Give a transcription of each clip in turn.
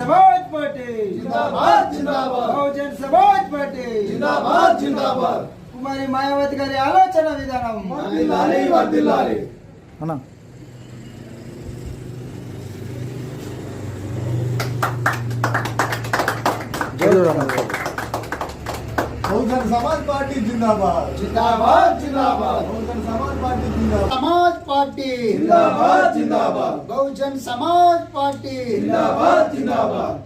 समाज पार्टी जिंदाबाद जिंदाबाद बहुजन समाज पार्टी जिंदाबाद जिंदाबाद కుమారి మాయావతి గారి ఆలోచన విధానం వర్ధిల్లాలి వర్ధిల్లాలి అన్నా సమాజ్ పార్టీ జిందాబాద్. జిందాబాద్ జిందాబాద్. బహుజన్ సమాజ్ పార్టీ జిందాబాద్. సమాజ్ పార్టీ. జిందాబాద్ జిందాబాద్. బహుజన్ సమాజ్ పార్టీ. జిందాబాద్ జిందాబాద్.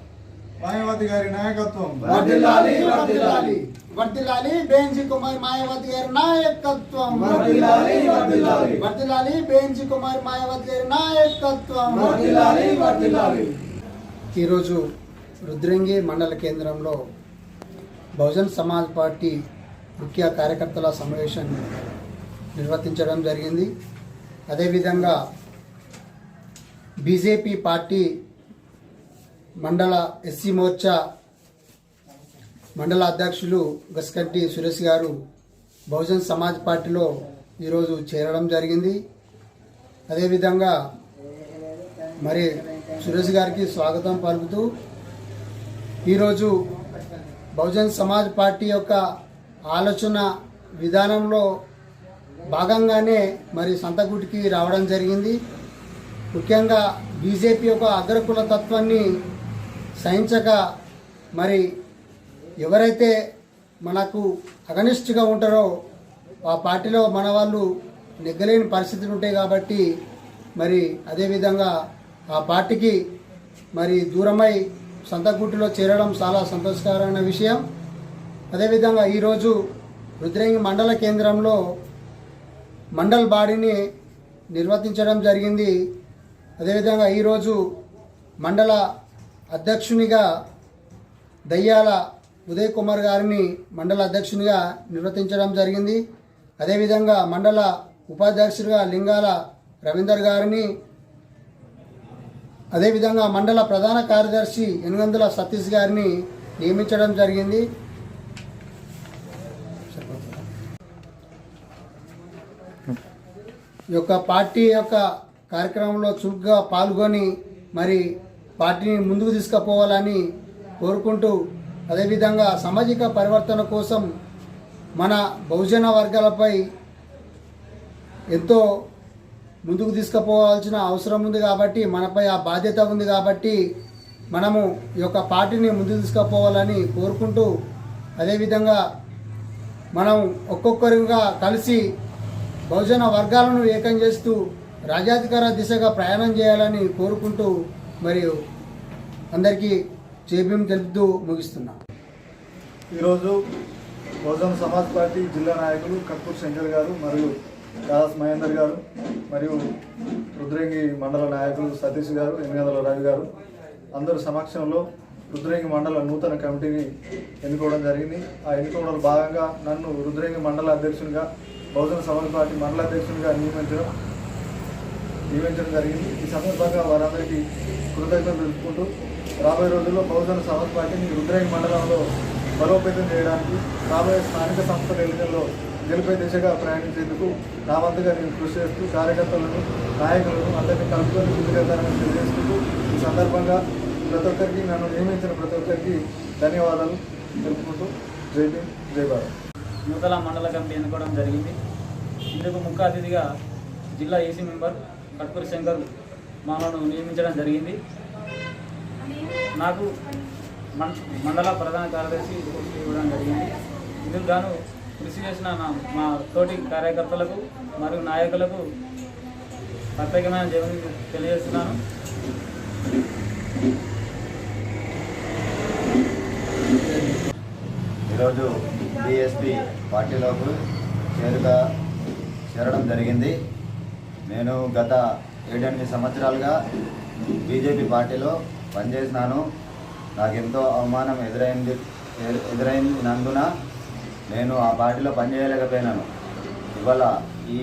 మాయావతి గారి నాయకత్వం. వర్ధిల్లాలి బేంజి వర్ధిల్లాలి బేంజీ కుమార్ మాయావతి గారి నాయకత్వం. వర్ధిల్లాలి వర్ధిల్లాలి వర్ధిల్లాలి బేంజి కుమార్ మాయావతి గారి నాయకత్వం. వర్ధిల్లాలి వర్ధిల్లాలి ఈరోజు రుద్రంగి మండల కేంద్రంలో బహుజన్ సమాజ్ పార్టీ ముఖ్య కార్యకర్తల సమావేశం నిర్వర్తించడం జరిగింది. అదేవిధంగా బీజేపీ పార్టీ మండల ఎస్సీ మోర్చా మండల అధ్యక్షులు గస్కంటి సురేష్ గారు బహుజన్ సమాజ్ పార్టీలో ఈరోజు చేరడం జరిగింది. అదేవిధంగా మరి సురేష్ గారికి స్వాగతం పలుకుతూ ఈరోజు బహుజన్ సమాజ్ పార్టీ యొక్క ఆలోచన విధానంలో భాగంగానే మరి సంతగుడికి రావడం జరిగింది. ముఖ్యంగా బీజేపీ యొక్క అగ్రకుల తత్వాన్ని సహించక మరి ఎవరైతే మనకు అగనిస్ట్గా ఉంటారో ఆ పార్టీలో మన వాళ్ళు నెగ్గలేని పరిస్థితులు ఉంటాయి కాబట్టి మరి అదేవిధంగా ఆ పార్టీకి మరి దూరమై సంతకుట్టులో చేరడం చాలా సంతోషకరమైన విషయం. అదేవిధంగా ఈరోజు రుద్రంగి మండల కేంద్రంలో మండల్ బాడీని నిర్వర్తించడం జరిగింది. అదేవిధంగా ఈరోజు మండల అధ్యక్షునిగా దయ్యాల ఉదయ్ కుమార్ గారిని మండల అధ్యక్షునిగా నిర్వర్తించడం జరిగింది. అదేవిధంగా మండల ఉపాధ్యక్షుడిగా లింగాల రవీందర్ గారిని అదేవిధంగా మండల ప్రధాన కార్యదర్శి ఎనుగందుల సతీష్ గారిని నియమించడం జరిగింది. ఈ యొక్క పార్టీ యొక్క కార్యక్రమంలో చురుగ్గా పాల్గొని మరి పార్టీని ముందుకు తీసుకుపోవాలని కోరుకుంటూ అదేవిధంగా సామాజిక పరివర్తన కోసం మన బహుజన వర్గాలపై ఎంతో ముందుకు తీసుకుపోవాల్సిన అవసరం ఉంది కాబట్టి మనపై ఆ బాధ్యత ఉంది కాబట్టి మనము ఈ యొక్క పార్టీని ముందుకు తీసుకుపోవాలని కోరుకుంటూ అదేవిధంగా మనం ఒక్కొక్కరిగా కలిసి బహుజన వర్గాలను ఏకం చేస్తూ రాజ్యాధికార దిశగా ప్రయాణం చేయాలని కోరుకుంటూ మరియు అందరికీ చేబీం తెలుపుతూ ముగిస్తున్నా. ఈరోజు బహుజన సమాజ్ పార్టీ జిల్లా నాయకులు కక్కూర్ శంకర్ గారు మరియు దాస్ మహేందర్ గారు మరియు రుద్రంగి మండల నాయకులు సతీష్ గారు ఎనిమిదల రవి గారు. అందరి సమక్షంలో రుద్రంగి మండల నూతన కమిటీని ఎన్నుకోవడం జరిగింది. ఆ ఎన్నుకోవడంలో భాగంగా నన్ను రుద్రంగి మండల అధ్యక్షునిగా బహుజన సమాజ్ పార్టీ మండల అధ్యక్షునిగా నియమించడం నియమించడం జరిగింది. ఈ సందర్భంగా వారందరికీ కృతజ్ఞతలు తెలుపుకుంటూ రాబోయే రోజుల్లో బహుజన సమాజ్ పార్టీని రుద్రంగి మండలంలో బలోపేతం చేయడానికి రాబోయే స్థానిక సంస్థల ఎన్నికల్లో గెలిపే దిశగా ప్రయాణించేందుకు నా వంతుగా నేను కృషి చేస్తూ కార్యకర్తలను నాయకులను అందరినీ కలుపుకొని ముందుకెళ్తానని తెలియజేసుకుంటూ ఈ సందర్భంగా ప్రతి ఒక్కరికి నన్ను నియమించిన ప్రతి ఒక్కరికి ధన్యవాదాలు తెలుపుకుంటూ జై భీమ్ జై భారత్. మండల కమిటీ ఎన్నుకోవడం జరిగింది. ఇందుకు ముఖ్య అతిథిగా జిల్లా ఏసీ మెంబర్ కట్కూరి శంకర్ మాలను నియమించడం జరిగింది. నాకు మండల ప్రధాన కార్యదర్శి ఇవ్వడం జరిగింది. ఇందుకు గాను కృషి చేసిన మా తోటి కార్యకర్తలకు మరియు నాయకులకు ప్రత్యేకమైన జగన్ తెలియజేస్తున్నాను. ఈరోజు డిఎస్పి పార్టీలోకి చేరుగా చేరడం జరిగింది. నేను గత ఏడెనిమిది సంవత్సరాలుగా బీజేపీ పార్టీలో పనిచేసినాను. నాకు ఎంతో అవమానం ఎదురైంది ఎదురైంది ఎదురైనందున నేను ఆ పార్టీలో పనిచేయలేకపోయినాను. ఇవాళ ఈ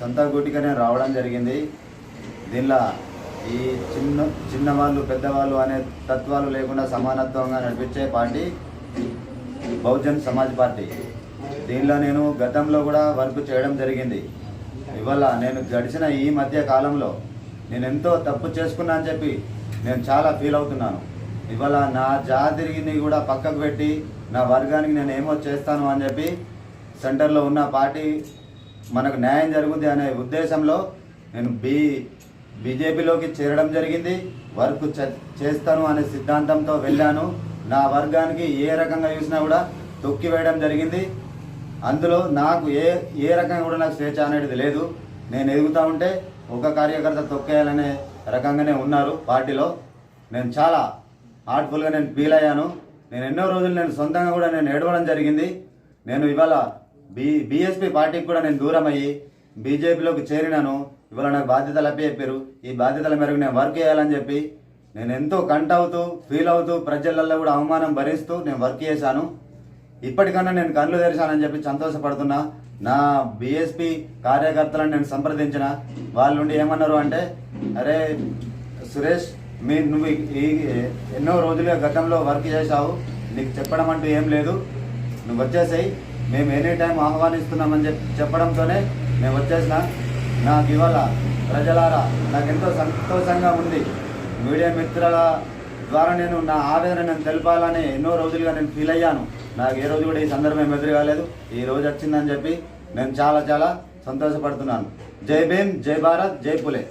సొంత గుటిగా నేను రావడం జరిగింది. దీనిలో ఈ చిన్న చిన్నవాళ్ళు పెద్దవాళ్ళు అనే తత్వాలు లేకుండా సమానత్వంగా నడిపించే పార్టీ బహుజన్ సమాజ్ పార్టీ. దీనిలో నేను గతంలో కూడా వర్క్ చేయడం జరిగింది. ఇవాళ నేను గడిచిన ఈ మధ్య కాలంలో నేను ఎంతో తప్పు చేసుకున్నా అని చెప్పి నేను చాలా ఫీల్ అవుతున్నాను. ఇవాళ నా జాతిరిగిని కూడా పక్కకు పెట్టి నా వర్గానికి నేను ఏమో చేస్తాను అని చెప్పి సెంటర్లో ఉన్న పార్టీ మనకు న్యాయం జరుగుతుంది అనే ఉద్దేశంలో నేను బీ బీజేపీలోకి చేరడం జరిగింది. వర్క్ చేస్తాను అనే సిద్ధాంతంతో వెళ్ళాను. నా వర్గానికి ఏ రకంగా చూసినా కూడా తొక్కి వేయడం జరిగింది. అందులో నాకు ఏ ఏ రకంగా కూడా నాకు స్వేచ్ఛ అనేది లేదు. నేను ఎదుగుతూ ఉంటే ఒక కార్యకర్త తొక్కేయాలనే రకంగానే ఉన్నారు పార్టీలో. నేను చాలా హార్ట్ఫుల్గా నేను ఫీల్ అయ్యాను. నేను ఎన్నో రోజులు నేను సొంతంగా కూడా నేను ఏడవడం జరిగింది. నేను ఇవాళ బీ బీఎస్పీ పార్టీకి కూడా నేను దూరం అయ్యి బీజేపీలోకి చేరినాను. ఇవాళ నాకు బాధ్యతలు అప్పి చెప్పారు. ఈ బాధ్యతల మేరకు నేను వర్క్ చేయాలని చెప్పి నేను ఎంతో కంట అవుతూ ఫీల్ అవుతూ ప్రజలలో కూడా అవమానం భరిస్తూ నేను వర్క్ చేశాను. ఇప్పటికన్నా నేను కళ్ళు తెరిచానని చెప్పి సంతోషపడుతున్నా. నా బీఎస్పీ కార్యకర్తలను నేను సంప్రదించిన. వాళ్ళ నుండి ఏమన్నారు అంటే అరే సురేష్ మీ నువ్వు ఈ- ఎన్నో రోజులుగా గతంలో వర్క్ చేశావు. నీకు చెప్పడం అంటూ ఏం లేదు. నువ్వు వచ్చేసాయి. మేము ఎనీ టైం ఆహ్వానిస్తున్నామని చెప్పి చెప్పడంతోనే మేము వచ్చేసిన. నాకు ఇవాళ ప్రజలారా నాకు ఎంతో సంతోషంగా ఉంది. మీడియా మిత్రుల ద్వారా నేను నా ఆవేదన నేను తెలపాలని ఎన్నో రోజులుగా నేను ఫీల్ అయ్యాను. నాకు ఏ రోజు కూడా ఈ సందర్భం ఎదురు కాలేదు. ఈ రోజు వచ్చిందని చెప్పి నేను చాలా చాలా సంతోషపడుతున్నాను. జై భీమ్ జై భారత్ జై పులే.